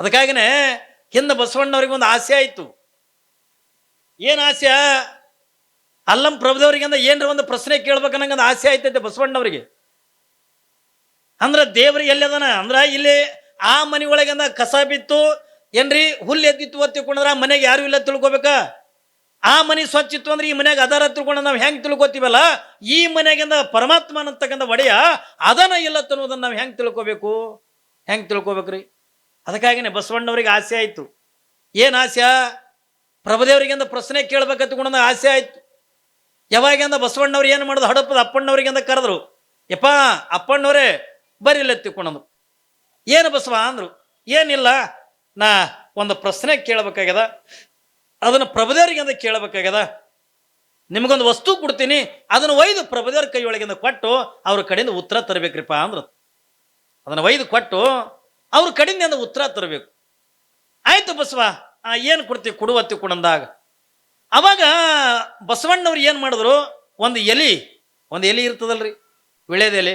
ಅದಕ್ಕಾಗಿನೇ ಹಿಂದೆ ಬಸವಣ್ಣವ್ರಿಗೆ ಒಂದು ಆಸೆ ಆಯಿತು. ಏನು ಆಸೆ? ಅಲ್ಲಂ ಪ್ರಭುದವ್ರಿಗೆ ಅಂದ್ರೆ ಏನರ ಒಂದು ಪ್ರಶ್ನೆ ಕೇಳ್ಬೇಕನ್ನಂಗೆ ಒಂದು ಆಸೆ ಆಯ್ತೈತೆ ಬಸವಣ್ಣವ್ರಿಗೆ. ಅಂದ್ರೆ ದೇವರು ಎಲ್ಲದನ ಅಂದ್ರೆ ಇಲ್ಲಿ ಆ ಮನೆ ಒಳಗಿಂದ ಕಸ ಬಿತ್ತು. ಏನ್ರಿ? ಹುಲ್ಲು ಎದ್ದಿತ್ತು ತಿಳ್ಕೊಂಡ್ರೆ ಆ ಮನೆಗೆ ಯಾರು ಇಲ್ಲ ತಿಳ್ಕೊಬೇಕ? ಆ ಮನೆ ಸ್ವಚ್ಛ ಇತ್ತು ಅಂದ್ರೆ ಈ ಮನೆಗೆ ಅದಾರ ತಿಳ್ಕೊಂಡು ನಾವು ಹೆಂಗೆ ತಿಳ್ಕೊತೀವಲ್ಲ? ಈ ಮನೆಗಿಂದ ಪರಮಾತ್ಮ ಅನ್ನತಕ್ಕಂಥ ಒಡೆಯ ಅದನ ಇಲ್ಲ ತನ್ನೋದನ್ನ ನಾವು ಹೆಂಗೆ ತಿಳ್ಕೊಬೇಕು? ಹೆಂಗೆ ತಿಳ್ಕೊಬೇಕ್ರಿ? ಅದಕ್ಕಾಗಿನೇ ಬಸವಣ್ಣವ್ರಿಗೆ ಆಸೆ ಆಯಿತು. ಏನು ಆಸೆ? ಪ್ರಭುದೇವರಿಗಿಂದ ಪ್ರಶ್ನೆ ಕೇಳಬೇಕಂತ ಆಸೆ ಆಯಿತು. ಯಾವಾಗಿಂದ ಬಸವಣ್ಣವ್ರು ಏನು ಮಾಡೋದು? ಹಡಪದ ಅಪ್ಪಣ್ಣವ್ರಿಗಿಂದ ಕರೆದ್ರು. ಯಪ್ಪ, ಅಪ್ಪಣ್ಣವರೇ ಬರಿಲ್ಲ ತಿಳ್ಕೊಂಡಂದು ಏನು ಬಸವ ಅಂದರು? ಏನಿಲ್ಲ. ನಾ ಒಂದು ಪ್ರಶ್ನೆ ಕೇಳಬೇಕಾಗ್ಯದ. ಅದನ್ನು ಪ್ರಭುದೇವರಿಗಿಂದ ಕೇಳಬೇಕಾಗ್ಯದ. ನಿಮಗೊಂದು ವಸ್ತು ಕೊಡ್ತೀನಿ. ಅದನ್ನು ಒಯ್ದು ಪ್ರಭುದೇವ್ರ ಕೈಯೊಳಗಿಂದ ಕೊಟ್ಟು ಅವ್ರ ಕಡೆಯಿಂದ ಉತ್ತರ ತರಬೇಕ್ರಿಪ್ಪ ಅಂದ್ರು. ಅದನ್ನು ಒಯ್ದು ಕೊಟ್ಟು ಅವ್ರ ಕಡೆಯಿಂದ ಉತ್ತರ ತರಬೇಕು. ಆಯ್ತು ಬಸವ ಏನು ಕೊಡ್ತೀವಿ ಕೊಡುವತ್ತಿ ಕೊಡಂದಾಗ ಅವಾಗ ಬಸವಣ್ಣವ್ರು ಏನು ಮಾಡಿದ್ರು, ಒಂದು ಎಲಿ, ಒಂದು ಎಲೆ ಇರ್ತದಲ್ರಿ ವಿಳೆದೆಲೆ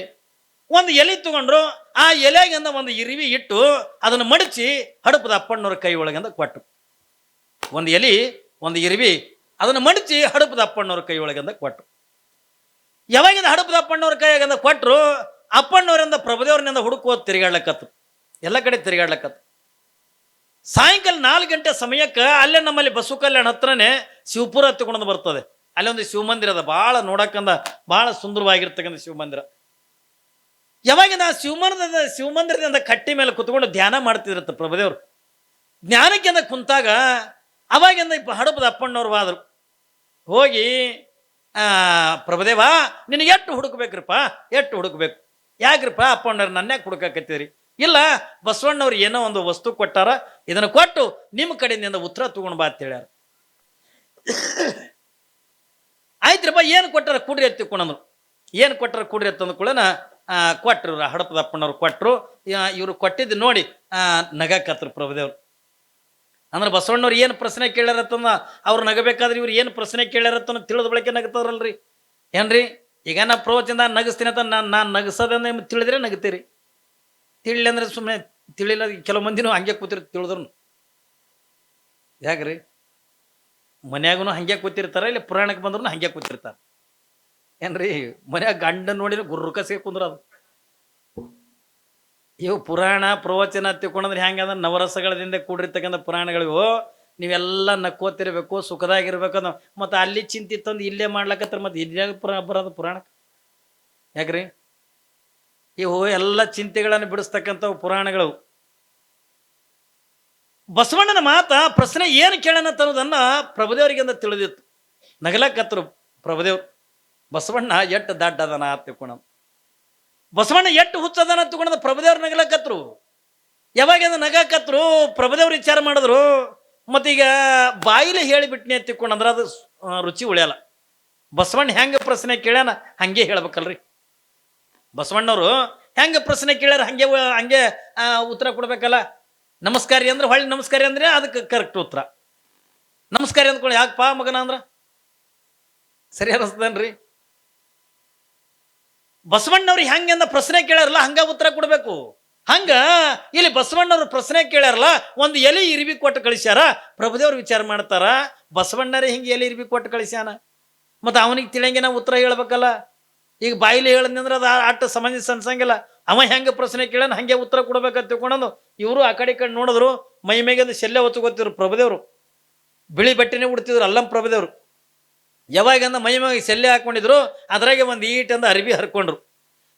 ಒಂದು ಎಲೆ ತಗೊಂಡ್ರು, ಆ ಎಲೆಗಿಂದ ಒಂದು ಇರಿವಿ ಇಟ್ಟು ಅದನ್ನು ಮಡಚಿ ಹಡಪದ ಅಪ್ಪಣ್ಣವ್ರ ಕೈ ಒಳಗಿಂದ ಕೊಟ್ಟು ಒಂದು ಎಲಿ, ಒಂದು ಇರಿವಿ, ಅದನ್ನು ಮಡಚಿ ಹಡಪದ ಅಪ್ಪಣ್ಣವ್ರ ಕೈ ಒಳಗಿಂದ ಕೊಟ್ಟು ಯಾವಾಗಿಂದ ಹಡಪದ ಅಪ್ಪಣ್ಣವ್ರ ಕೈಯಾಗಿಂದ ಕೊಟ್ಟರು ಅಪ್ಪಣ್ಣವರಿಂದ ಪ್ರಭುದೇವ್ರನಿಂದ ಹುಡುಕುವ ತಿರುಗಾಡ್ಲಕ್ಕತ್ತು ಎಲ್ಲ ಕಡೆ ತಿರುಗಾಡ್ಲಕ್ಕತ್ತ ಸಾಯಂಕಾಲ ನಾಲ್ಕು ಗಂಟೆ ಸಮಯಕ್ಕೆ ಅಲ್ಲೇ ನಮ್ಮಲ್ಲಿ ಬಸವ ಕಲ್ಯಾಣ ಹತ್ರನೇ ಶಿವಪುರ ಹತ್ತಿಕೊಂಡು ಬರ್ತದೆ. ಅಲ್ಲಿ ಒಂದು ಶಿವಮಂದಿರ ಅದ. ಭಾಳ ನೋಡಕ್ಕಂದ ಭಾಳ ಸುಂದರವಾಗಿರ್ತಕ್ಕಂಥ ಶಿವಮಂದಿರ ಯಾವಾಗ ನಾ ಶಿವಮಂದಿರದ ಶಿವಮಂದಿರದಿಂದ ಕಟ್ಟಿ ಮೇಲೆ ಕುತ್ಕೊಂಡು ಧ್ಯಾನ ಮಾಡ್ತಿದ್ರತ್ತ ಪ್ರಭುದೇವರು. ಜ್ಞಾನಕ್ಕಿಂತ ಕುಂತಾಗ ಅವಾಗಿಂದ ಇಪ್ಪ ಹಡಪದ ಅಪ್ಪಣ್ಣವ್ರು ಆದರು. ಹೋಗಿ ಪ್ರಭುದೇವ, ನಿನಗೆ ಎಷ್ಟು ಹುಡುಕ್ಬೇಕ್ರಿಪ್ಪ? ಎಷ್ಟು ಹುಡುಕ್ಬೇಕು? ಯಾಕ್ರಿಪ್ಪ ಅಪ್ಪಣ್ಣವ್ರು ನನ್ನೇ ಹುಡುಕಾಕತ್ತೀರಿ? ಇಲ್ಲ, ಬಸವಣ್ಣವ್ರು ಏನೋ ಒಂದು ವಸ್ತು ಕೊಟ್ಟಾರ, ಇದನ್ನು ಕೊಟ್ಟು ನಿಮ್ಮ ಕಡೆಯಿಂದ ಉತ್ತರ ತಗೊಂಡು ಬಾ ಅಂತ ಹೇಳ್ಯಾರ. ಆಯ್ತ್ರಪ್ಪ, ಏನು ಕೊಟ್ಟಾರ? ಕುಡ್ರಿ ಎತ್ತಿ ಕುಣಂದ್ರು ಏನು ಕೊಟ್ಟಾರ? ಕುಡ್ರಿ ಎತ್ತಂದ ಕೂಡ ಕೊಟ್ಟರು ಹಡಪದಪ್ಪನವ್ರು ಹಡಪದ ಕೊಟ್ಟರು ಇವರು ಕೊಟ್ಟಿದ್ದು ನೋಡಿ ನಗಕತ್ರು ಪ್ರಭುದೇವ್ರು. ಅಂದ್ರೆ ಬಸವಣ್ಣವ್ರು ಏನು ಪ್ರಶ್ನೆ ಕೇಳ್ಯಾರತ್ತಂದ ಅವ್ರು ನಗಬೇಕಾದ್ರೆ ಇವ್ರು ಏನು ಪ್ರಶ್ನೆ ಕೇಳ್ಯಾರತ್ತನ ತಿಳಿದ ಬಳಿಕೆ ನಗತಾರಲ್ರಿ ಏನ್ರಿ? ಈಗ ನಾ ಪ್ರವಚನದ ನಗಸ್ತೀನಿ ಅಂತ ನಾನು ನಾನು ನಿಮ್ಗೆ ತಿಳಿದ್ರೆ ನಗ್ತೀರಿ. ತಿಳಿಲಿ ಅಂದ್ರೆ ಸುಮ್ಮನೆ ತಿಳಿಲ್ಲ ಕೆಲವು ಮಂದಿನೂ ಹಂಗೆ ಕೂತಿರ್ ತಿಳಿದ್ರು ಯಾಕ್ರಿ? ಮನ್ಯಾಗೂ ಹಂಗೆ ಕೂತಿರ್ತಾರೆ, ಇಲ್ಲಿ ಪುರಾಣಕ್ಕೆ ಬಂದ್ರು ಹಂಗೆ ಕೂತಿರ್ತಾರ? ಏನ್ರಿ? ಮನ್ಯಾಗ ಗಂಡ ನೋಡಿದ್ರೆ ಕುಂದ್ರ ಅದು. ಇವು ಪುರಾಣ, ಪ್ರವಚನ ತಿಳ್ಕೊಂಡ್ರೆ ಹೆಂಗಂದ್ರೆ ನವರಸಗಳದಿಂದ ಕೂಡಿರ್ತಕ್ಕಂಥ ಪುರಾಣಗಳಿವು. ನೀವೆಲ್ಲ ನಕ್ಕೋತಿರ್ಬೇಕು, ಸುಖದಾಗಿರ್ಬೇಕು ಅನ್ನೋ ಮತ್ತು ಅಲ್ಲಿ ಚಿಂತಿತ್ತಂದು ತಂದು ಇಲ್ಲೇ ಮಾಡ್ಲಕತ್ತಾರ ಮತ್ತು ಇಲ್ಲೇ ಪುರಾ ಬರೋದು ಪುರಾಣ ಯಾಕ್ರಿ? ಇವು ಎಲ್ಲ ಚಿಂತೆಗಳನ್ನು ಬಿಡಿಸ್ತಕ್ಕಂಥವು ಪುರಾಣಗಳು. ಬಸವಣ್ಣನ ಮಾತ ಪ್ರಶ್ನೆ ಏನು ಕೇಳೋಣ ಅನ್ನೋದನ್ನ ಪ್ರಭುದೇವರಿಗಿಂದ ತಿಳಿದಿತ್ತು. ನಗಲಕ್ಕತ್ತರು ಪ್ರಭುದೇವ್ರು ಬಸವಣ್ಣ ಎಟ್ಟು ದಡ್ಡದನ ತಿಳ್ಕೊಣ ಬಸವಣ್ಣ ಎಟ್ಟು ಹುಚ್ಚದನ ತಿಳ್ಕೊಂಡ ಪ್ರಭುದೇವ್ರು ನಗಲಕತ್ರು. ಯಾವಾಗ ನಗಾಕತ್ರು ಪ್ರಭುದೇವ್ರು ವಿಚಾರ ಮಾಡಿದ್ರು, ಮತ್ತೀಗ ಬಾಯಿಲೆ ಹೇಳಿಬಿಟ್ನಿ ತಿಳ್ಕೊಂಡಂದ್ರೆ ಅದು ರುಚಿ ಉಳಿಯಲ್ಲ. ಬಸವಣ್ಣ ಹೆಂಗೆ ಪ್ರಶ್ನೆ ಕೇಳ್ಯಾನ ಹಂಗೆ ಹೇಳ್ಬೇಕಲ್ರಿ. ಬಸವಣ್ಣವರು ಹೆಂಗೆ ಪ್ರಶ್ನೆ ಕೇಳ್ಯಾರ, ಹಂಗೆ ಹಂಗೆ ಉತ್ತರ ಕೊಡ್ಬೇಕಲ್ಲ? ನಮಸ್ಕಾರಿ ಅಂದ್ರೆ ಹೊಳ್ಳಿ ನಮಸ್ಕಾರಿ ಅಂದ್ರೆ ಅದಕ್ಕೆ ಕರೆಕ್ಟ್ ಉತ್ತರ. ನಮಸ್ಕಾರಿ ಅಂದ್ಕೊಳ್ಳಿ ಪಾ ಮಗನ ಅಂದ್ರ? ಸರಿ ಅನಿಸ್ತದನ್ರಿ? ಬಸವಣ್ಣವ್ರು ಹೆಂಗೆಂದ ಪ್ರಶ್ನೆ ಕೇಳ್ಯಾರಲ್ಲ, ಹಂಗ ಉತ್ತರ ಕೊಡಬೇಕು. ಹಂಗ, ಇಲ್ಲಿ ಬಸವಣ್ಣವ್ರು ಪ್ರಶ್ನೆ ಕೇಳ್ಯಾರಲ್ಲ, ಒಂದು ಎಲೆ ಇರಿಬಿ ಕೊಟ್ಟು ಕಳಿಸ್ಯಾರ, ಪ್ರಭುದೇವ್ರು ವಿಚಾರ ಮಾಡ್ತಾರ, ಬಸವಣ್ಣರೇ ಹಿಂಗೆ ಎಲೆ ಇರಿಬಿ ಕೊಟ್ಟು ಕಳಿಸ್ಯಾನ? ಮತ್ತು ಅವನಿಗೆ ತಿಳಿಯಂಗೆ ನಾವು ಉತ್ತರ ಹೇಳ್ಬೇಕಲ್ಲ? ಈಗ ಬಾಯಿಲಿ ಹೇಳಿದ್ನಂದ್ರೆ ಅದು ಅಟ್ಟ ಸಮಂಜಸ ಅನ್ಸಂಗಿಲ್ಲ. ಅವ ಹೆಂಗೆ ಪ್ರಶ್ನೆ ಕೇಳೋಣ ಹಂಗೆ ಉತ್ತರ ಕೊಡ್ಬೇಕಂತ ತಿಳ್ಕೊಂಡು ಇವರು ಆ ಕಡೆ ಈ ಕಡೆ ನೋಡಿದ್ರು ಮೈ ಮೇಗಂದು ಶಲ್ಯ ಹೊತ್ಕೋತಿದ್ರು ಪ್ರಭುದೇವ್ರು. ಬಿಳಿ ಬಟ್ಟೆನೇ ಉಡ್ತಿದ್ರು ಅಲ್ಲಂ ಪ್ರಭುದೇವರು. ಯಾವಾಗಂದ ಮೈ ಮ್ಯಾಗ ಶಲ್ಯ ಹಾಕೊಂಡಿದ್ರು ಅದ್ರಾಗೆ ಒಂದು ಈಟಂದ ಅರಿಬಿ ಹರ್ಕೊಂಡ್ರು.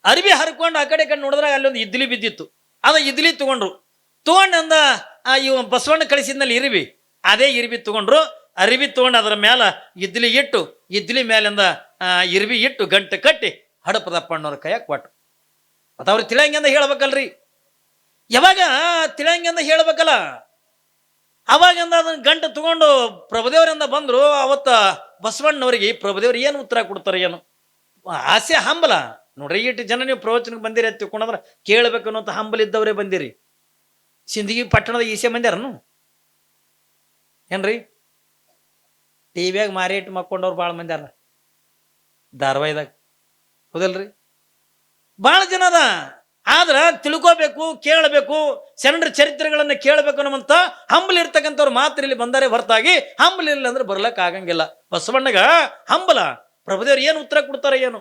ಅರಿಬಿ ಹರ್ಕೊಂಡು ಆ ಕಡೆ ಕಡೆ ನೋಡಿದ್ರಾಗ ಅಲ್ಲೊಂದು ಇದ್ಲಿ ಬಿದ್ದಿತ್ತು. ಅದ ಇದ್ಲಿ ತಗೊಂಡ್ರು. ತಗೊಂಡಂದ ಆ ಇವ ಬಸವಣ್ಣ ಕಳಿಸಿದ್ನಲ್ಲಿ ಇರಿಬಿ ಅದೇ ಇರಿಬಿ ತಗೊಂಡ್ರು. ಅರಿವಿ ತಗೊಂಡು ಅದರ ಮೇಲೆ ಇದ್ಲಿ ಇಟ್ಟು ಇದ್ಲಿ ಮೇಲಿಂದ ಆ, ಇರ್ಬಿ ಇಟ್ಟು ಗಂಟೆ ಕಟ್ಟಿ ಹಡಪದಪ್ಪಣ್ಣವ್ರ ಕೈಯಾಗ ಕೊಟ್ಟು ಮತ್ತು ಅವ್ರಿಗೆ ತಿಳಿಯಂಗೆಂದ ಹೇಳ್ಬೇಕಲ್ರಿ. ಯಾವಾಗ ತಿಳಿಯಂಗೆಂದ ಹೇಳ್ಬೇಕಲ್ಲ? ಅವಾಗಿಂದ ಅದನ್ನ ಗಂಟು ತಗೊಂಡು ಪ್ರಭುದೇವರಿಂದ ಬಂದರು. ಅವತ್ತ ಬಸವಣ್ಣವ್ರಿಗೆ ಪ್ರಭುದೇವ್ರು ಏನು ಉತ್ತರ ಕೊಡ್ತಾರೆ ಏನು? ಆಸೆ ಹಂಬಲ. ನೋಡ್ರಿ ಇಟ್ಟು ಜನ ನೀವು ಪ್ರವಚನಕ್ಕೆ ಬಂದಿರಿ ಅಂತ ತಿಳ್ಕೊಂಡ್ರೆ ಕೇಳಬೇಕು ಹಂಬಲ ಇದ್ದವರೇ ಬಂದಿರಿ. ಸಿಂದಗಿ ಪಟ್ಟಣದ ಈಸೆ ಬಂದ್ಯಾರನು ಏನ್ರಿ? ಟಿ ವಿಯಾಗ ಮಾರಿ ಇಟ್ಟು ಮಕ್ಕೊಂಡವ್ರು ಭಾಳ ಮಂದಿ ಧಾರಾವಾಹಿದಾಗ. ಹೌದಲ್ರಿ? ಭಾಳ ಜನ ಅದ. ಆದ್ರೆ ತಿಳ್ಕೋಬೇಕು, ಕೇಳಬೇಕು ಶರಣರ ಚರಿತ್ರೆಗಳನ್ನು ಕೇಳಬೇಕು ಅನ್ನುವಂತ ಹಂಬಲ್ ಇರ್ತಕ್ಕಂಥವ್ರು ಮಾತ್ರ ಇಲ್ಲಿ ಬಂದರೆ ಹೊರತಾಗಿ ಹಂಬಲ್ ಇಲ್ಲ ಅಂದ್ರೆ ಬರ್ಲಕ್ ಆಗಂಗಿಲ್ಲ. ಬಸವಣ್ಣಗ ಹಂಬಲ. ಪ್ರಭುದೇವ್ರು ಏನು ಉತ್ತರ ಕೊಡ್ತಾರೆ ಏನು?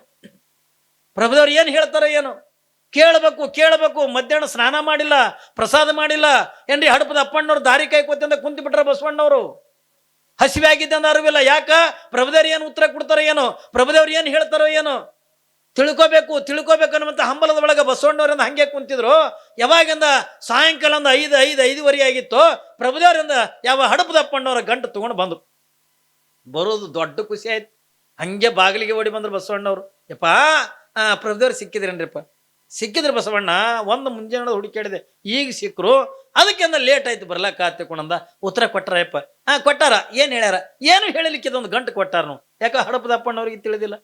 ಪ್ರಭುದೇವ್ರು ಏನು ಹೇಳ್ತಾರೆ ಏನು? ಕೇಳಬೇಕು ಕೇಳಬೇಕು, ಮಧ್ಯಾಹ್ನ ಸ್ನಾನ ಮಾಡಿಲ್ಲ, ಪ್ರಸಾದ ಮಾಡಿಲ್ಲ. ಏನ್ರಿ ಹಡಪದ ಅಪ್ಪಣ್ಣವ್ರು ದಾರಿ ಕಾಯ್ಕೋತಿಂದ ಕುಂತು ಬಿಟ್ರ ಬಸವಣ್ಣವರು? ಹಸಿವೆ ಅಂದ ಅರಿವಿಲ್ಲ. ಯಾಕ? ಪ್ರಭುದೇವ್ರು ಏನು ಉತ್ತರ ಕೊಡ್ತಾರೋ ಏನು? ಪ್ರಭುದೇವ್ರು ಏನು ಹೇಳ್ತಾರೋ ಏನೋ? ತಿಳ್ಕೋಬೇಕು ತಿಳ್ಕೋಬೇಕು ಅನ್ನುವಂಥ ಹಂಬಲದ ಒಳಗೆ ಬಸವಣ್ಣವರಿಂದ ಹಂಗೆ ಕುಂತಿದ್ರು. ಯಾವಾಗಿಂದ ಸಾಯಂಕಾಲ ಒಂದು ಐದು ಐದು, ಐದುವರೆ ಆಗಿತ್ತು, ಪ್ರಭುದೇವರಿಂದ ಯಾವ ಹಡಪದಪ್ಪಣ್ಣವರ ಗಂಟು ತೊಗೊಂಡು ಬಂದರು. ಬರೋದು ದೊಡ್ಡ ಖುಷಿ ಆಯ್ತು. ಹಂಗೆ ಬಾಗಿಲಿಗೆ ಓಡಿ ಬಂದ್ರು ಬಸವಣ್ಣವರು. ಯಪ್ಪ ಪ್ರಭುದೇವರು ಸಿಕ್ಕಿದ್ರೇನ್ರಿಪ್ಪ? ಸಿಕ್ಕಿದ್ರು ಬಸವಣ್ಣ, ಒಂದು ಮುಂಜಾನೆ ಹುಡುಕಾಡಿದೆ ಈಗ ಸಿಕ್ಕರು ಅದಕ್ಕಿಂತ ಲೇಟ್ ಆಯ್ತು ಬರ್ಲಾಕ ತಿಳ್ಕೊಂಡ ಉತ್ತರ ಕೊಟ್ಟಾರಪ್ಪ ಹಾಂ ಕೊಟ್ಟಾರ, ಏನು ಹೇಳ್ಯಾರ? ಏನು ಹೇಳಲಿಕ್ಕೆ ಒಂದು ಗಂಟು ಕೊಟ್ಟಾರ ನಾವು ಯಾಕ ಹಡಪದಪ್ಪಣ್ಣವ್ರಿಗೆ ತಿಳಿದಿಲ್ಲ.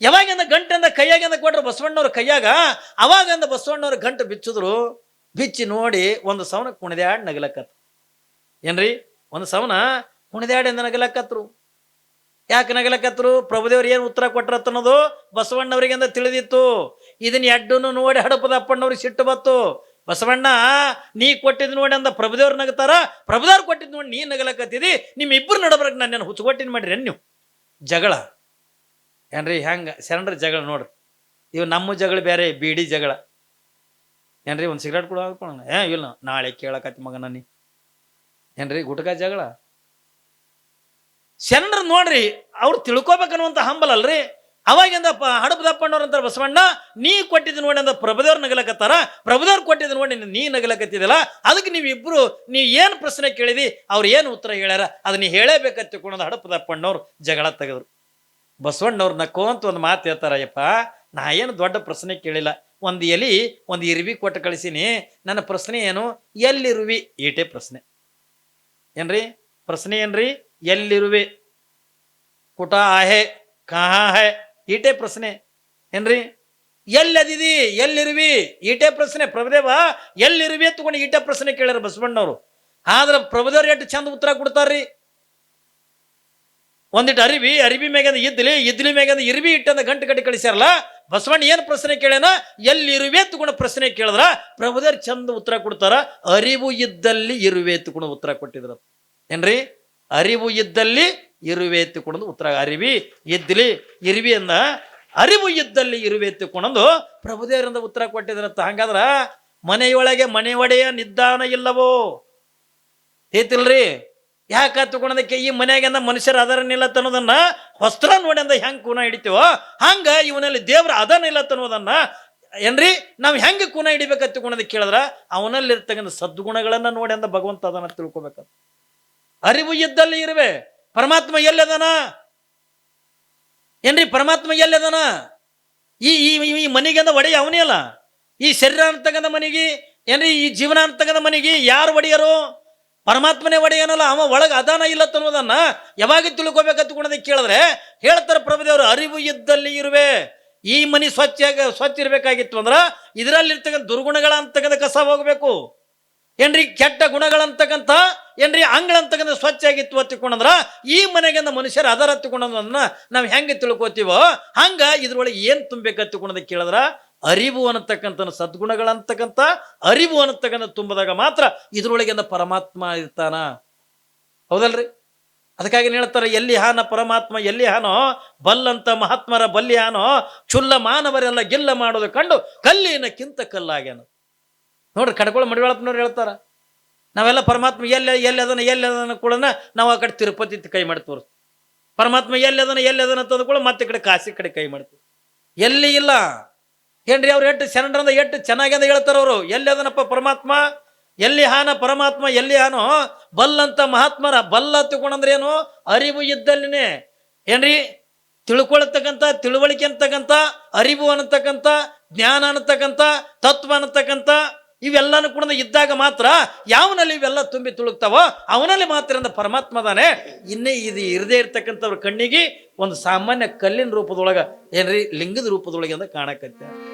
ಯಾವಾಗಿಂದ ಗಂಟೆಂದ ಕೈಯಾಗಿಂದ ಕೊಟ್ರು ಬಸವಣ್ಣವ್ರ ಕೈಯಾಗ, ಅವಾಗಿಂದ ಬಸವಣ್ಣವ್ರ ಗಂಟು ಬಿಚ್ಚಿದ್ರು, ಬಿಚ್ಚಿ ನೋಡಿ ಒಂದು ಸವನ ಕುಣಿದ್ಯಾಡ್ ನಗಲಕತ್ ಏನ್ರಿ? ಒಂದು ಸವನ ಕುಣಿದ್ಯಾಡಿಂದ ನಗಲಕತ್ರು ಯಾಕೆ ನಗಲಕತ್ರು ಪ್ರಭುದೇವ್ರು ಏನು ಉತ್ತರ ಕೊಟ್ರತ್ ಅನ್ನೋದು ಅಂತ ತಿಳಿದಿತ್ತು. ಇದನ್ನ ಎಡ್ಡನ್ನು ನೋಡಿ ಹಡಪದ ಅಪ್ಪಣ್ಣವ್ರಿಗೆ ಸಿಟ್ಟು ಬತ್ತು. ಬಸವಣ್ಣ, ನೀ ಕೊಟ್ಟಿದ್ ನೋಡಿ ಅಂದ ಪ್ರಭುದೇವ್ರು ನಗತಾರ. ಪ್ರಭುದೇವ್ರು ಕೊಟ್ಟಿದ್ ನೋಡಿ ನೀ ನಗಲಕತ್ತಿದಿ. ನಿಮ್ಮಿಬ್ಬರು ನಾನು ನಾನು ಹುಚ್ಚುಗೊಟ್ಟಿನ ಮಾಡಿರಿ ನೀವು? ಜಗಳ. ಏನ್ರಿ ಹೆಂಗೆ ಶರಣರ ಜಗಳ ನೋಡ್ರಿ. ಇವು ನಮ್ಮ ಜಗಳ ಬೇರೆ ಬೀಡಿ ಜಗಳ. ಏನ್ರಿ ಒಂದು ಸಿಗರೇಟ್ ಕೂಡ ಹಾಕೋಣ ಏ ಇಲ್ಲ ನಾಳೆ ಕೇಳಕತ್ತಿ ಮಗನ ನೀ. ಏನ್ರಿ ಗುಟ್ಕ ಜಗಳ? ಶರಣರು ನೋಡ್ರಿ, ಅವ್ರು ತಿಳ್ಕೊಬೇಕನ್ನುವಂಥ ಹಂಬಲ್ ಅಲ್ರಿ. ಅವಾಗಿಂದ ಪ ಹಡಪದಪ್ಪಣ್ಣವ್ರ ಅಂತಾರೆ ಬಸವಣ್ಣ, ನೀ ಕೊಟ್ಟಿದ್ದು ನೋಡಿ ಅಂದ ಪ್ರಭುದೇವ್ರು ನಗಲಕತ್ತಾರ. ಪ್ರಭುದೇವ್ರು ಕೊಟ್ಟಿದ್ದು ನೋಡಿ ನೀ ನಗಲಕತ್ತಿದಲ್ಲ ಅದಕ್ಕೆ ನೀವಿಬ್ರು ನೀವು ಏನು ಪ್ರಶ್ನೆ ಕೇಳಿದಿ, ಅವ್ರು ಏನು ಉತ್ತರ ಹೇಳ್ಯಾರ, ಅದು ನೀ ಹೇಳೇಬೇಕಂತ ತಿಳ್ಕೊಂಡು ಹಡಪದಪ್ಪಣ್ಣವ್ರು ಜಗಳ ತೆಗೆದ್ರು. ಬಸವಣ್ಣವ್ರು ನಕ್ಕೋಂತ ಒಂದು ಮಾತು ಹೇಳ್ತಾರಯ್ಯಪ್ಪ, ನಾ ಏನು ದೊಡ್ಡ ಪ್ರಶ್ನೆ ಕೇಳಿಲ್ಲ. ಒಂದು ಎಲಿ, ಒಂದು ಇರುವಿ ಕೊಟ್ಟು ಕಳಿಸೀನಿ. ನನ್ನ ಪ್ರಶ್ನೆ ಏನು? ಎಲ್ಲಿರುವಿ? ಈಟೇ ಪ್ರಶ್ನೆ. ಏನ್ರಿ? ಪ್ರಶ್ನೆ ಏನ್ರಿ? ಎಲ್ಲಿರುವೆ? ಕುಟ ಆಹೆ, ಕಹಾ ಹೇ ಈಟೇ ಪ್ರಶ್ನೆ. ಏನ್ರಿ? ಎಲ್ಲದಿದಿ? ಎಲ್ಲಿರುವಿ? ಈಟೇ ಪ್ರಶ್ನೆ. ಪ್ರಭುದೇವ, ಎಲ್ಲಿರುವಿ ತಗೊಂಡು ಈಟೇ ಪ್ರಶ್ನೆ ಕೇಳ್ಯಾರ ಬಸವಣ್ಣವ್ರು. ಆದ್ರೆ ಪ್ರಭುದೇವ್ರು ಎಷ್ಟು ಚಂದ ಉತ್ತರ ಕೊಡ್ತಾರ್ರಿ? ಒಂದಿಟ್ಟು ಅರಿವಿ ಅರಿವಿ ಮೇಗಂದ ಇದ್ಲಿ ಇದ್ಲಿ ಮೇಗಂದ ಇರಿವಿ ಇಟ್ಟಂದ ಗಂಟು ಕಟ್ಟಿ ಕಳಿಸ್ಯಾರಲ್ಲ, ಬಸವಣ್ಣ ಏನು ಪ್ರಶ್ನೆ ಕೇಳ್ಯಾನ? ಎಲ್ಲಿರುವೆ ತುಗೊಂಡ ಪ್ರಶ್ನೆ ಕೇಳಿದ್ರ. ಪ್ರಭುದೇವ್ರು ಚಂದ ಉತ್ತರ ಕೊಡ್ತಾರ. ಅರಿವು ಇದ್ದಲ್ಲಿ ಇರುವೆ ತಗೊಂಡು ಉತ್ತರ ಕೊಟ್ಟಿದ್ರ. ಏನ್ರಿ? ಅರಿವು ಇದ್ದಲ್ಲಿ ಇರುವೆ ಎತ್ತಿಕೊಂಡು ಉತ್ತರ. ಅರಿವಿ ಇದ್ಲಿ, ಇರುವಿ ಅಂದ. ಅರಿವು ಇದ್ದಲ್ಲಿ ಇರುವೆ ತುಕೊಂಡು ಪ್ರಭುದೇವರಿಂದ ಉತ್ತರ ಕೊಟ್ಟಿದ್ರಂತ ಹಂಗಾದ್ರ ಮನೆಯೊಳಗೆ ಮನೆ ಒಡೆಯ ನಿದ್ದಾನ ಇಲ್ಲವೋ? ಏತಿಲ್ರಿ ಯಾಕ ತಗೊಂಡದಕ್ಕೆ ಈ ಮನೆಯಾಗಿಂದ ಮನುಷ್ಯರ ಅದರನ್ನಿಲ್ಲ ಅನ್ನೋದನ್ನ ಹೊಸ್ತ್ರ ನೋಡಿ ಅಂದ ಹೆಂಗೆ ಕೂನ ಹಿಡಿತೀವೋ, ಹಂಗ ಇವನಲ್ಲಿ ದೇವ್ರ ಅದನ್ನಿಲ್ಲ ಅನ್ನೋದನ್ನ ಏನ್ರಿ, ನಾವು ಹೆಂಗೆ ಕೂನ ಹಿಡಿಬೇಕಂತ ತಿಳ್ಕೊಂಡದಕ್ಕೆ ಕೇಳಿದ್ರ, ಅವನಲ್ಲಿರ್ತಕ್ಕಂಥ ಸದ್ಗುಣಗಳನ್ನ ನೋಡಿ ಅಂದ ಭಗವಂತ ಅದನ್ನ ತಿಳ್ಕೊಬೇಕಂತ ಅರಿವು ಇದ್ದಲ್ಲಿ ಇರುವೆ, ಪರಮಾತ್ಮ ಎಲ್ಲದನ? ಏನ್ರಿ, ಪರಮಾತ್ಮ ಎಲ್ಲದನ? ಈ ಈ ಈ ಮನೆಗೆಂದ ಒಡೆಯ ಅವನೇ ಅಲ್ಲ. ಈ ಶರೀರ ಅಂತಕ್ಕಂಥ ಮನೆಗೆ, ಏನ್ರಿ, ಈ ಜೀವನ ಅಂತಕ್ಕಂಥ ಮನೆಗೆ, ಯಾರು ಒಡೆಯರು? ಪರಮಾತ್ಮನೇ ಒಡೆಯನಲ್ಲ, ಅವ ಒಳಗೆ ಅದಾನ ಇಲ್ಲ ತನ್ನೋದನ್ನ ಯಾವಾಗ ತಿಳ್ಕೊಬೇಕಂತ ಕೊಡೋದಕ್ಕೆ ಕೇಳಿದ್ರೆ, ಹೇಳ್ತಾರೆ ಪ್ರಭುದೇವರು, ಅರಿವು ಇದ್ದಲ್ಲಿ ಇರುವೆ. ಈ ಮನಿ ಸ್ವಚ್ಛ ಸ್ವಚ್ಛ ಇರಬೇಕಾಗಿತ್ತು ಅಂದ್ರೆ ಇದರಲ್ಲಿರ್ತಕ್ಕಂಥ ದುರ್ಗುಣಗಳ ಅಂತಕ್ಕಂಥ ಕಸ ಹೋಗಬೇಕು. ಏನ್ರಿ, ಕೆಟ್ಟ ಗುಣಗಳಂತಕ್ಕಂಥ, ಏನ್ರಿ, ಅಂಗಳಂತಕ್ಕಂಥ ಸ್ವಚ್ಛ ಆಗಿತ್ತು ಹತ್ತಿಕೊಂಡಂದ್ರ ಈ ಮನೆಗಿಂದ ಮನುಷ್ಯರು ಅದರ ಹತ್ತಿಕೊಂಡದನ್ನ ನಾವು ಹೆಂಗೆ ತಿಳ್ಕೊತೀವೋ, ಹಂಗೆ ಇದ್ರೊಳಗೆ ಏನ್ ತುಂಬೇಕತ್ತಿಕೊಂಡದ ಕೇಳಿದ್ರ ಅರಿವು ಅನ್ನತಕ್ಕಂಥ ಸದ್ಗುಣಗಳಂತಕ್ಕಂಥ ಅರಿವು ಅನ್ನತಕ್ಕಂಥ ತುಂಬಿದಾಗ ಮಾತ್ರ ಇದರೊಳಗಿಂದ ಪರಮಾತ್ಮ ಇರ್ತಾನ. ಹೌದಲ್ರಿ? ಅದಕ್ಕಾಗಿ ಹೇಳ್ತಾರೆ, ಎಲ್ಲಿ ಹಾನ ಪರಮಾತ್ಮ, ಎಲ್ಲಿ ಹಾನೋ, ಬಲ್ಲಂತ ಮಹಾತ್ಮರ ಬಲ್ಲಿ ಹಾನೋ ಚುಲ್ಲ ಮಾನವರೆಲ್ಲ ಗೆಲ್ಲ ಮಾಡೋದು ಕಂಡು ಕಲ್ಲಿನಕ್ಕಿಂತ ಕಲ್ಲಾಗ್ಯಾನ. ನೋಡ್ರಿ ಕಡ್ಕೊಳ್ಳ ಮಡಿವಾಳಪ್ಪನವ್ರು ಹೇಳ್ತಾರ, ನಾವೆಲ್ಲ ಪರಮಾತ್ಮ ಎಲ್ಲಿ ಎಲ್ಲಿ ಅದನ್ನ ಎಲ್ಲಿ ಅದನ್ನ ಕೂಡ ನಾವು ಆ ಕಡೆ ತಿರುಪತಿ ಕೈ ಮಾಡಿ ತೋರಿಸ್ ಪರಮಾತ್ಮ ಎಲ್ಲಿ ಅದನ್ನ ಎಲ್ಲಿ ಅದನ್ನ ಕೂಡ ಮತ್ತೆ ಕಡೆ ಕಾಸಿ ಕಡೆ ಕೈ ಮಾಡ್ತೀವಿ ಎಲ್ಲಿ ಇಲ್ಲ ಏನ್ರಿ ಅವ್ರು ಎಷ್ಟು ಶರಣರಂದ ಎಷ್ಟು ಚೆನ್ನಾಗಿ ಅಂತ ಹೇಳ್ತಾರ ಅವರು? ಎಲ್ಲಿ ಅದನಪ್ಪ ಪರಮಾತ್ಮ? ಎಲ್ಲಿ ಹಾನ ಪರಮಾತ್ಮ, ಎಲ್ಲಿ ಹಾನೋ? ಬಲ್ಲಂತ ಮಹಾತ್ಮರ ಬಲ್ಲ ತಿಳ್ಕೊಂಡಂದ್ರೆ ಏನು? ಅರಿವು ಇದ್ದಲ್ಲಿನೇ. ಏನ್ರಿ? ತಿಳ್ಕೊಳ್ತಕ್ಕಂಥ, ತಿಳುವಳಿಕೆ ಅಂತಕ್ಕಂಥ, ಅರಿವು ಅನ್ನತಕ್ಕಂಥ, ಜ್ಞಾನ ಅನ್ನತಕ್ಕಂಥ, ತತ್ವ ಅನ್ನತಕ್ಕಂಥ ಇವೆಲ್ಲನೂ ಕೂಡ ಇದ್ದಾಗ ಮಾತ್ರ ಯಾವನಲ್ಲಿ ಇವೆಲ್ಲ ತುಂಬಿ ತುಳುಕ್ತಾವೋ ಅವನಲ್ಲಿ ಮಾತ್ರ ಅಂದ ಪರಮಾತ್ಮ ತಾನೇ ಇನ್ನೇ ಇದು ಇರದೇ ಇರ್ತಕ್ಕಂಥವ್ರ ಕಣ್ಣಿಗೆ ಒಂದು ಸಾಮಾನ್ಯ ಕಲ್ಲಿನ ರೂಪದೊಳಗ ಏನ್ರಿ? ಲಿಂಗದ ರೂಪದೊಳಗೆ ಅಂತ ಕಾಣಕತ್ತೆ.